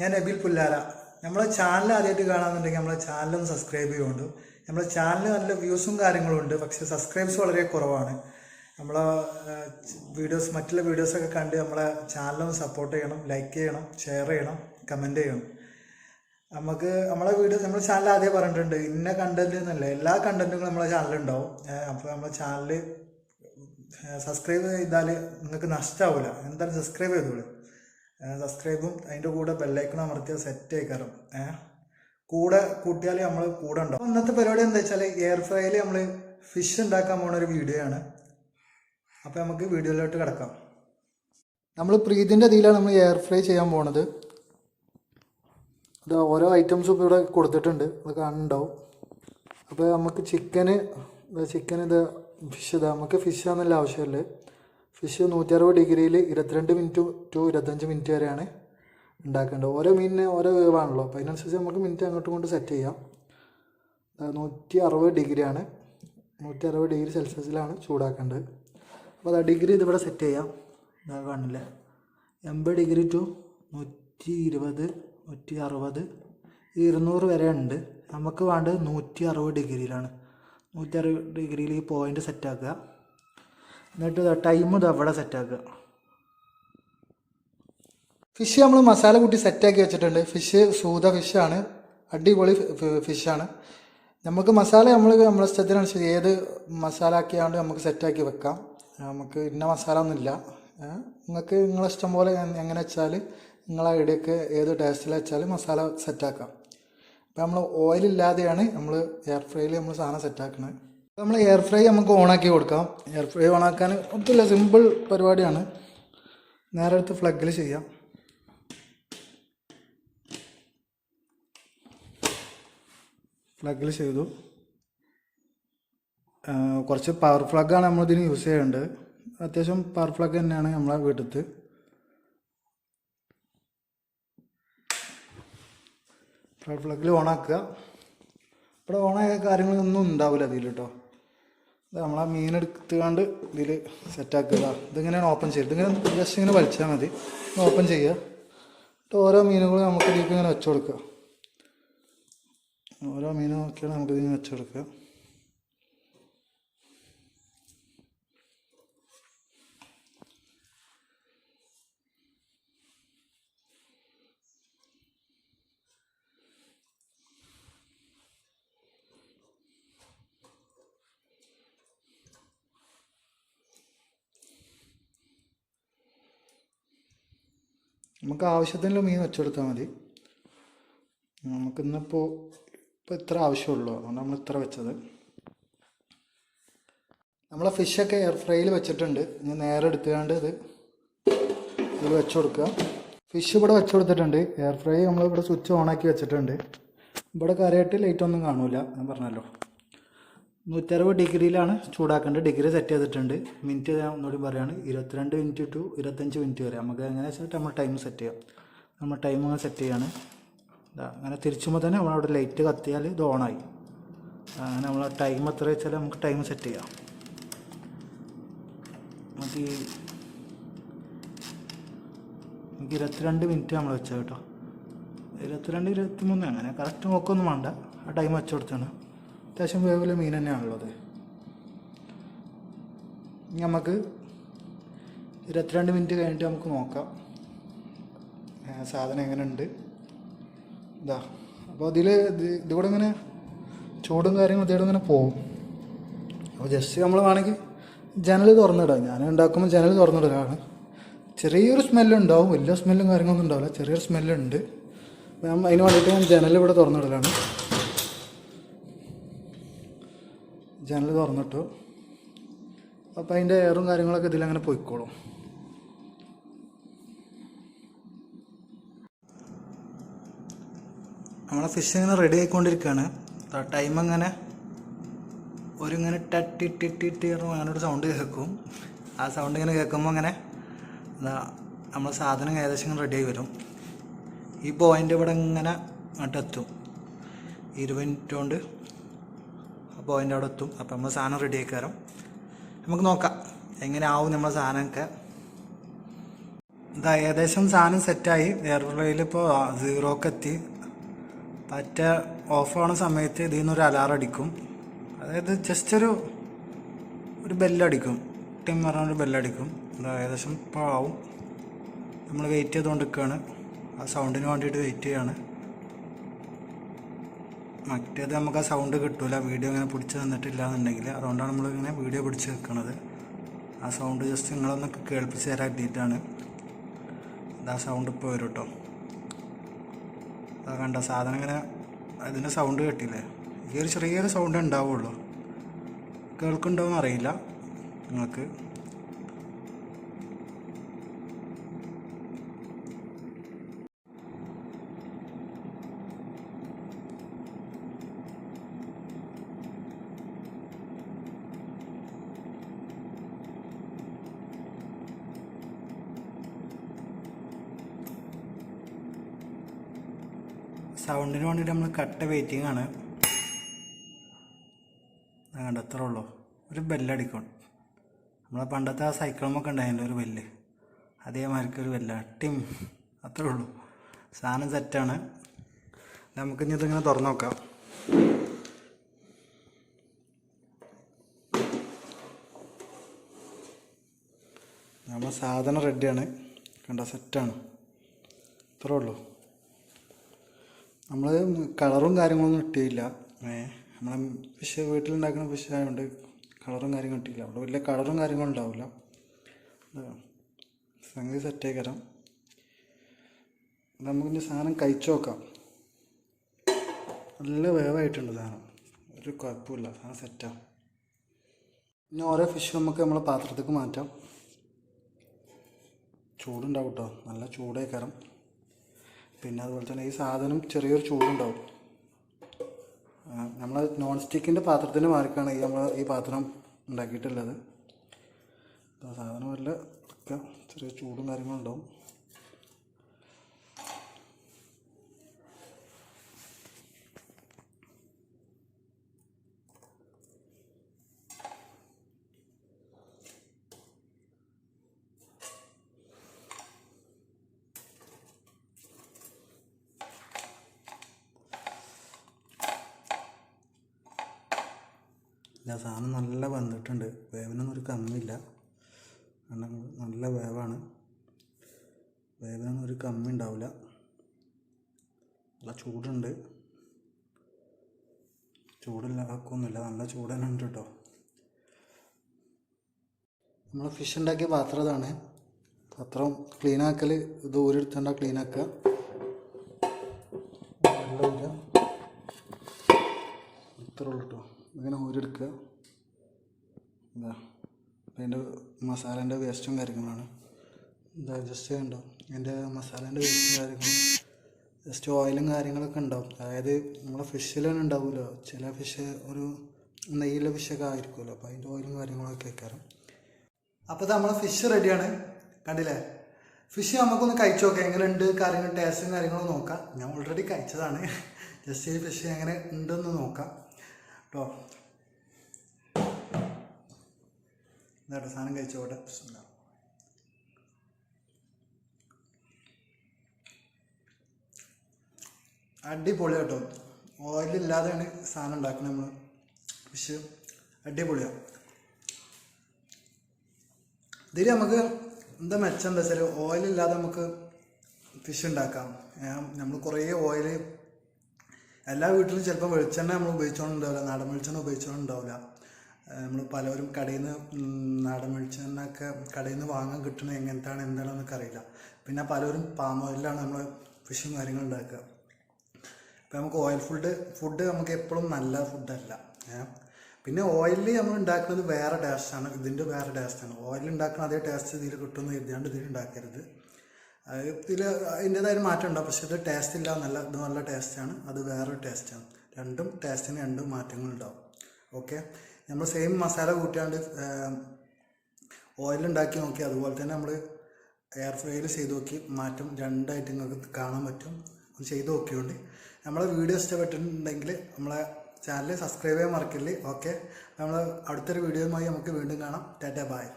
ഞാൻ നബീൽ പുല്ലാര നമ്മളെ ചാനൽ ആദ്യമായിട്ട് കാണാമെന്നുണ്ടെങ്കിൽ നമ്മളെ ചാനലൊന്ന് സബ്സ്ക്രൈബ് ചെയ്യുന്നുണ്ട് നമ്മളെ ചാനൽ നല്ല വ്യൂസും കാര്യങ്ങളും ഉണ്ട്. പക്ഷേ സബ്സ്ക്രൈബ്സ് വളരെ കുറവാണ്. നമ്മളെ വീഡിയോസ് മറ്റുള്ള വീഡിയോസൊക്കെ കണ്ട് നമ്മളെ ചാനലൊന്ന് സപ്പോർട്ട് ചെയ്യണം ലൈക്ക് ചെയ്യണം ഷെയർ ചെയ്യണം കമന്റ് ചെയ്യണം. നമുക്ക് നമ്മളെ വീഡിയോ നമ്മുടെ ചാനൽ ആദ്യം പറഞ്ഞിട്ടുണ്ട് ഇന്ന കണ്ടന്റ് എന്നല്ല. എല്ലാ കണ്ടന്റുകളും നമ്മളെ ചാനലുണ്ടാവും അപ്പോൾ നമ്മളെ ചാനൽ സബ്സ്ക്രൈബ് ചെയ്താൽ നിങ്ങൾക്ക് നഷ്ടമാവില്ല എന്തായാലും സബ്സ്ക്രൈബ് ചെയ്തോളൂ സബ്സ്ക്രൈബും അതിന്റെ കൂടെ ബെല്ലൈക്കണം അമർത്തിയ സെറ്റ് ആയിക്കാറും കൂടെ കൂട്ടിയാൽ നമ്മൾ കൂടെ ഉണ്ടാവും. ഇന്നത്തെ പരിപാടി എന്താ വെച്ചാൽ എയർ ഫ്രൈയിൽ നമ്മൾ ഫിഷ് ഉണ്ടാക്കാൻ പോണ ഒരു വീഡിയോ ആണ്. അപ്പോൾ നമുക്ക് വീഡിയോയിലോട്ട് കിടക്കാം. നമ്മൾ പ്രീതിന്റെ ഇതിലാണ് നമ്മൾ എയർ ഫ്രൈ ചെയ്യാൻ പോണത്. ഇതാ ഓരോ ഐറ്റംസും ഇവിടെ കൊടുത്തിട്ടുണ്ട്. അത് കാണുന്നുണ്ടാവും. അപ്പോൾ നമുക്ക് ചിക്കന് ചിക്കൻ ഇത് ഫിഷ് ഇതാ നമുക്ക് ഫിഷ് ആണെന്നല്ല ആവശ്യമില്ല. ഫിഷ് നൂറ്റി അറുപത് ഡിഗ്രിയിൽ ഇരുപത്തിരണ്ട് മിനിറ്റ് ടു ഇരുപത്തഞ്ച് മിനിറ്റ് വരെയാണ് ഉണ്ടാക്കേണ്ടത്. ഓരോ മീനിന് ഓരോ വേവാണല്ലോ. അപ്പോൾ അതിനനുസരിച്ച് നമുക്ക് മിനിറ്റ് അങ്ങോട്ടും കൊണ്ട് സെറ്റ് ചെയ്യാം. നൂറ്റി അറുപത് ഡിഗ്രിയാണ്. നൂറ്റി അറുപത് ഡിഗ്രി സെൽഷ്യസിലാണ് ചൂടാക്കേണ്ടത്. അപ്പോൾ ആ ഡിഗ്രി ഇതിവിടെ സെറ്റ് ചെയ്യാം. ഇതാ കാണില്ല? എൺപത് ഡിഗ്രി ടു നൂറ്റി ഇരുപത് നൂറ്റി അറുപത് ഇരുന്നൂറ് വരെ ഉണ്ട്. നമുക്ക് വേണ്ടത് നൂറ്റി അറുപത് ഡിഗ്രിയിലാണ്. നൂറ്റി അറുപത് ഡിഗ്രിയിൽ ഈ പോയിന്റ് സെറ്റാക്കുക എന്നിട്ട് ടൈം ഇത് അവിടെ സെറ്റാക്കുക ഫിഷ് നമ്മൾ മസാല കൂട്ടി സെറ്റാക്കി വെച്ചിട്ടുണ്ട്. ഫിഷ് സൂത ഫിഷാണ് അടിപൊളി ഫിഷാണ് നമുക്ക് മസാല നമ്മൾ നമ്മളെ ഇഷ്ടത്തിനനുസരിച്ച് ഏത് മസാല ആക്കിയാണ്ട് നമുക്ക് സെറ്റാക്കി വെക്കാം. നമുക്ക് ഇന്ന മസാല ഒന്നുമില്ല നിങ്ങൾക്ക് നിങ്ങളെ ഇഷ്ടം പോലെ എങ്ങനെ വെച്ചാൽ നിങ്ങളെ ഐഡിയക്ക് ഏത് ടേസ്റ്റിൽ വെച്ചാൽ മസാല സെറ്റാക്കാം അപ്പോൾ നമ്മൾ ഓയിലില്ലാതെയാണ് നമ്മൾ എയർ ഫ്രൈയിൽ നമ്മൾ സാധനം സെറ്റാക്കുന്നത് നമ്മൾ എയർ ഫ്രൈ നമുക്ക് ഓണാക്കി കൊടുക്കാം. എയർ ഫ്രൈ ഓണാക്കാൻ ഒത്തില്ല സിമ്പിൾ പരിപാടിയാണ്. നേരെ അടുത്ത് ഫ്ലഗിൽ ചെയ്യാം. ഫ്ലഗിൽ ചെയ്തു. കുറച്ച് പവർ ഫ്ലഗാണ് നമ്മളിതിന് യൂസ് ചെയ്യേണ്ടത് അത്യാവശ്യം പവർ ഫ്ലഗ് തന്നെയാണ് നമ്മളെ വീട്ടിൽ പവർ ഫ്ലഗിൽ ഓണാക്കുക. ഇവിടെ ഓണായ കാര്യങ്ങളൊന്നും ഉണ്ടാവില്ല അതിൽ കേട്ടോ ഇത് നമ്മളാ മീൻ എടുത്തുകൊണ്ട് ഇതിൽ സെറ്റാക്കുക ഇതിങ്ങനെയാണ് ഓപ്പൺ ചെയ്യുക. ഇതിങ്ങനെ ജസ്റ്റ് ഇങ്ങനെ വലിച്ചാൽ മതി. ഓപ്പൺ ചെയ്യുക. എന്നിട്ട് ഓരോ മീനുകളും നമുക്ക് ഇതിലേക്ക് ഇങ്ങനെ വെച്ചു കൊടുക്കുക. ഓരോ മീനും നമുക്ക് ഇതിങ്ങനെ വെച്ച് കൊടുക്കുക. നമുക്ക് ആവശ്യത്തിനുള്ള മീൻ വെച്ചെടുത്താൽ മതി. നമുക്കിന്നിപ്പോൾ ഇപ്പോൾ ഇത്ര ആവശ്യമുള്ളൂ. അതുകൊണ്ട് നമ്മൾ ഇത്ര വെച്ചത്. നമ്മളെ ഫിഷൊക്കെ എയർ ഫ്രൈയിൽ വെച്ചിട്ടുണ്ട്. ഇനി നേരെ എടുത്തുകൊണ്ട് ഇത് ഇത് വെച്ച് കൊടുക്കുക ഫിഷ് ഇവിടെ വെച്ച് കൊടുത്തിട്ടുണ്ട് എയർ ഫ്രൈ നമ്മൾ ഇവിടെ സ്വിച്ച് ആക്കി വെച്ചിട്ടുണ്ട്. ഇവിടെ കറിയായിട്ട് ലൈറ്റ് ഒന്നും കാണൂല. ഞാൻ പറഞ്ഞല്ലോ. നൂറ്ററുപത് ഡിഗ്രിയിലാണ് ചൂടാക്കേണ്ടത്. ഡിഗ്രി സെറ്റ് ചെയ്തിട്ടുണ്ട്. മിനിറ്റ് ഞാൻ ഒന്നുകൂടി പറയുകയാണ് ഇരുപത്തിരണ്ട് മിനിറ്റ് ടു ഇരുപത്തഞ്ച് മിനിറ്റ് വരെ. നമുക്ക് എങ്ങനെ വെച്ചാൽ നമ്മൾ ടൈം സെറ്റ് ചെയ്യാം. നമ്മൾ ടൈം അങ്ങനെ സെറ്റ് ചെയ്യാണ്. അങ്ങനെ തിരിച്ചുമ്പോൾ തന്നെ നമ്മളവിടെ ലൈറ്റ് കത്തിയാൽ ഇത് ഓണായി അങ്ങനെ നമ്മൾ ടൈം എത്ര വെച്ചാൽ നമുക്ക് ടൈം സെറ്റ് ചെയ്യാം. നമുക്ക് നമുക്ക് ഇരുപത്തിരണ്ട് മിനിറ്റ് നമ്മൾ വെച്ചാൽ കേട്ടോ. ഇരുപത്തിരണ്ട് ഇരുപത്തി മൂന്ന് അങ്ങനെ കറക്റ്റ് നോക്കൊന്നും വേണ്ട. ആ ടൈം വെച്ചു കൊടുത്താണ്. അത്യാവശ്യം വേവിലെ മീൻ തന്നെയാണുള്ളത് നമുക്ക് ഇരുപത്തിരണ്ട് മിനിറ്റ് കഴിഞ്ഞിട്ട് നമുക്ക് നോക്കാം. സാധനം എങ്ങനെയുണ്ട്? ഇതാ അപ്പോൾ അതിൽ ഇത് ഇങ്ങനെ ചൂടും കാര്യങ്ങളും ഇതിലൂടെ ഇങ്ങനെ പോകും അപ്പോൾ ജസ്റ്റ് നമ്മൾ വേണമെങ്കിൽ ജനൽ തുറന്നിടാം. ഞാൻ ഉണ്ടാക്കുമ്പോൾ ജനൽ തുറന്നിടലാണ്. ചെറിയൊരു സ്മെല്ലുണ്ടാവും വലിയ സ്മെല്ലും കാര്യങ്ങളൊന്നും ഉണ്ടാവില്ല. ചെറിയൊരു സ്മെല്ലുണ്ട് അതിന് വേണ്ടിയിട്ട് ഞാൻ ജനൽ ഇവിടെ തുറന്നിടലാണ്. ജനൽ തുറന്നിട്ടു. അപ്പോൾ അതിന്റെ എയറും കാര്യങ്ങളൊക്കെ ഇതിലങ്ങനെ പോയിക്കോളും. നമ്മളെ ഫിഷ് ഇങ്ങനെ റെഡി ആയിക്കൊണ്ടിരിക്കുകയാണ് ടൈം അങ്ങനെ ഒരു ഇങ്ങനെ ടട്ടി ടിട്ടി ടി അങ്ങനെ ഒരു സൗണ്ട് കേൾക്കും. ആ സൗണ്ട് ഇങ്ങനെ കേൾക്കുമ്പോൾ അങ്ങനെ എന്താ നമ്മളെ സാധനം ഏകദേശം ഇങ്ങനെ റെഡി ആയി വരും. ഈ പോയിന്റ് ഇവിടെ ഇങ്ങനെ അങ്ങോട്ടെത്തും. ഇരുപത് മിനിറ്റ് കൊണ്ട് ആ അതിന്റെ അവിടെ എത്തും. അപ്പോൾ നമ്മൾ സാധനം റെഡി ആക്കാരം നമുക്ക് നോക്കാം. എങ്ങനെ ആവും നമ്മളെ സാധനമൊക്കെ? ഇതാ ഏകദേശം സാധനം സെറ്റായി ഇപ്പോൾ സീറോക്ക് എത്തി. പറ്റ ഓഫ് ആവുന്ന സമയത്ത് ഇതിൽ നിന്നൊരു അലാറം അടിക്കും. അതായത് ജസ്റ്റ് ഒരു ഒരു ബെല്ലടിക്കും ടിം പറഞ്ഞൊരു ബെല്ലടിക്കും എന്താ ഏകദേശം ഇപ്പോൾ ആവും. നമ്മൾ വെയിറ്റ് ചെയ്തുകൊണ്ട് നിൽക്കുകയാണ് ആ സൗണ്ടിന് വേണ്ടിയിട്ട് വെയിറ്റ് ചെയ്യാണ്. മറ്റേത് നമുക്ക് ആ സൗണ്ട് കിട്ടൂല. വീഡിയോ ഇങ്ങനെ പിടിച്ച് തന്നിട്ടില്ല എന്നുണ്ടെങ്കിൽ അതുകൊണ്ടാണ് നമ്മളിങ്ങനെ വീഡിയോ പിടിച്ച് വെക്കണത് ആ സൗണ്ട് ജസ്റ്റ് നിങ്ങളൊന്ന് കേൾപ്പിച്ച് തരാൻ വേണ്ടിയിട്ടാണ് ഇതാ സൗണ്ട് ഇപ്പോൾ വരും കേട്ടോ അതാ കണ്ട സാധനം ഇങ്ങനെ അതിന്റെ സൗണ്ട് കേട്ടില്ലേ? ഈ ഒരു ചെറിയൊരു സൗണ്ട് ഉണ്ടാവുള്ളൂ കേൾക്കുന്നുണ്ടോയെന്ന് അറിയില്ല. നിങ്ങൾക്ക്. സൗണ്ടിന് വേണ്ടിയിട്ട് നമ്മൾ കട്ട വെയിറ്റിംഗ് ആണ്. കണ്ട അത്രേ ഉള്ളൂ. ഒരു ബെല്ലടിക്കും നമ്മളെ പണ്ടത്തെ ആ സൈക്കിളുമൊക്കെ ഉണ്ടായിരുന്നു ഒരു ബെല്ല് അതേമാതിരിക്ക് ഒരു ബെല്ല ടിം. അത്രേ ഉള്ളൂ. സാധനം സെറ്റാണ് നമുക്ക് ഇനി ഇതിങ്ങനെ തുറന്നു നോക്കാം. നമ്മളെ സാധനം റെഡിയാണ് കണ്ട സെറ്റാണ് അത്രേ ഉള്ളൂ. നമ്മൾ കളറും കാര്യങ്ങളൊന്നും ഇട്ടില്ല നമ്മളെ ഫിഷ് വീട്ടിലുണ്ടാക്കുന്ന ഫിഷ് ആയതുകൊണ്ട് കളറും കാര്യങ്ങളും ഇട്ടില്ല അവിടെ വലിയ കളറും കാര്യങ്ങളും ഉണ്ടാവില്ല. സംഗതി സെറ്റായി തരാം നമുക്കിന് സാധനം കഴിച്ചു നോക്കാം. നല്ല വേവായിട്ടുണ്ട് സാധനം. ഒരു കുഴപ്പമില്ല. സാധനം സെറ്റാ. പിന്നെ ഓരോ ഫിഷ് നമുക്ക് നമ്മളെ പാത്രത്തേക്ക് മാറ്റാം. ചൂടുണ്ടാവും കേട്ടോ. നല്ല ചൂടേക്കരം. പിന്നെ അതുപോലെ തന്നെ ഈ സാധനം ചെറിയൊരു ചൂടുണ്ടാവും. നമ്മൾ നോൺ സ്റ്റിക്കിന്റെ പാത്രത്തിന് മാർക്കാണ് ഈ നമ്മൾ ഈ പാത്രം ഉണ്ടാക്കിയിട്ടുള്ളത്. സാധനം വല്ല ചെറിയ ചൂടും കാര്യങ്ങളും ഉണ്ടാവും. ഇല്ല സാധനം നല്ല വെന്തിട്ടുണ്ട്. വേവനൊന്നും ഒരു കമ്മിയില്ല കാരണം നല്ല വേവാണ്. വേവനൊന്നും ഒരു കമ്മി ഉണ്ടാവില്ല നല്ല ചൂടുണ്ട്. ചൂടില്ല ആക്കൊന്നുമില്ല നല്ല ചൂട് തന്നെ ഉണ്ട് കേട്ടോ നമ്മൾ ഫിഷ് ഉണ്ടാക്കിയ പാത്രം ഇതാണ്. പാത്രം ക്ലീൻ ആക്കൽ ഇത് ഊരെടുത്തണ്ട വെള്ളം ഊരുക ഇത്രേ ഉള്ളൂ കേട്ടോ ഇങ്ങനെ ഊരെടുക്കുക. എന്താ അതിന്റെ മസാലേന്റെ വേസ്റ്റും കാര്യങ്ങളാണ്. എന്താ ജസ്റ്റ് കണ്ടോ? അതിന്റെ മസാലേന്റെ വേസ്റ്റും കാര്യങ്ങളും ജസ്റ്റ് ഓയിലും കാര്യങ്ങളൊക്കെ ഉണ്ടാവും. അതായത് നമ്മളെ ഫിഷിലാണ് ഉണ്ടാവുമല്ലോ ചില ഫിഷ് ഒരു നെയ്യുള്ള ഫിഷൊക്കെ ആയിരിക്കുമല്ലോ. അപ്പോൾ അതിന്റെ ഓയിലും കാര്യങ്ങളൊക്കെ വെക്കാറും. അപ്പോൾ നമ്മളെ ഫിഷ് റെഡിയാണ് കണ്ടില്ലേ? ഫിഷ് നമുക്കൊന്ന് കഴിച്ചു നോക്കാം. എങ്ങനെയുണ്ട്? കാര്യങ്ങൾ ടേസ്റ്റും കാര്യങ്ങളും നോക്കാം. ഞാൻ ഓൾറെഡി കഴിച്ചതാണ്. ജസ്റ്റ് ഈ ഫിഷ് എങ്ങനെ ഉണ്ടെന്ന് നോക്കാം. കേട്ടോ. എന്നിട്ട് സാധനം കഴിച്ചോട്ടെ അടിപൊളി കേട്ടോ. ഓയിലില്ലാതെയാണ് സാധനം ഉണ്ടാക്കുന്നത് നമ്മൾ ഫിഷ് അടിപൊളിയാണ് ഇതിൽ നമുക്ക് എന്താ മെച്ചം എന്താ വെച്ചാൽ ഓയിലില്ലാതെ നമുക്ക് ഫിഷ് ഉണ്ടാക്കാം. നമ്മൾ കുറേ ഓയിൽ എല്ലാ വീട്ടിലും ചിലപ്പോൾ വെളിച്ചെണ്ണ നമ്മൾ ഉപയോഗിച്ചുകൊണ്ടുണ്ടാവില്ല നാടൻ വെളിച്ചെണ്ണ ഉപയോഗിച്ചുകൊണ്ടുണ്ടാവില്ല നമ്മൾ പലവരും കടയിൽ നിന്ന് നാടൻ വെളിച്ചെണ്ണ ഒക്കെ കടയിൽ നിന്ന് വാങ്ങാൻ കിട്ടുന്നത് എങ്ങനത്താണ് എന്താണെന്നൊക്കെ അറിയില്ല. പിന്നെ പലവരും പാം ഓയിലാണ് നമ്മൾ ഫിഷും കാര്യങ്ങളും ഉണ്ടാക്കുക. ഇപ്പം നമുക്ക് ഓയിൽ ഫുഡ് ഫുഡ് നമുക്ക് എപ്പോഴും നല്ല ഫുഡല്ല പിന്നെ ഓയിലിൽ നമ്മൾ ഉണ്ടാക്കുന്നത് വേറെ ടേസ്റ്റാണ് ഇതിന്റെ വേറെ ടേസ്റ്റാണ് ഓയിൽ ഉണ്ടാക്കുന്ന അതേ ടേസ്റ്റ് ഇതിൽ കിട്ടുമെന്ന് കരുതിയാണ്ട് ഇതിൽ ഉണ്ടാക്കരുത്. ഇതിൽ അതിന്റെതായ മാറ്റം ഉണ്ടാവും. പക്ഷേ ഇത് ടേസ്റ്റ് ഇല്ല നല്ല ഇത് നല്ല ടേസ്റ്റാണ് അത് വേറൊരു ടേസ്റ്റാണ് രണ്ടും ടേസ്റ്റിന് രണ്ടും മാറ്റങ്ങളുണ്ടാവും ഓക്കെ നമ്മൾ സെയിം മസാല കൂട്ടിയാണ്ട് ഓയിലുണ്ടാക്കി നോക്കി. അതുപോലെ തന്നെ നമ്മൾ എയർ ഫ്രൈയിൽ ചെയ്ത് നോക്കി. മാറ്റം രണ്ടായിട്ട് നിങ്ങൾക്ക് കാണാൻ പറ്റും. ഒന്ന് ചെയ്ത് നോക്കിയോണ്ട്. നമ്മളെ വീഡിയോ ഇഷ്ടപ്പെട്ടിട്ടുണ്ടെങ്കിൽ നമ്മളെ ചാനൽ സബ്സ്ക്രൈബ് ചെയ്യാൻ മറക്കില്ലേ? ഓക്കെ നമ്മൾ അടുത്തൊരു വീഡിയോയുമായി നമുക്ക് വീണ്ടും കാണാം. ടാറ്റ ബായ്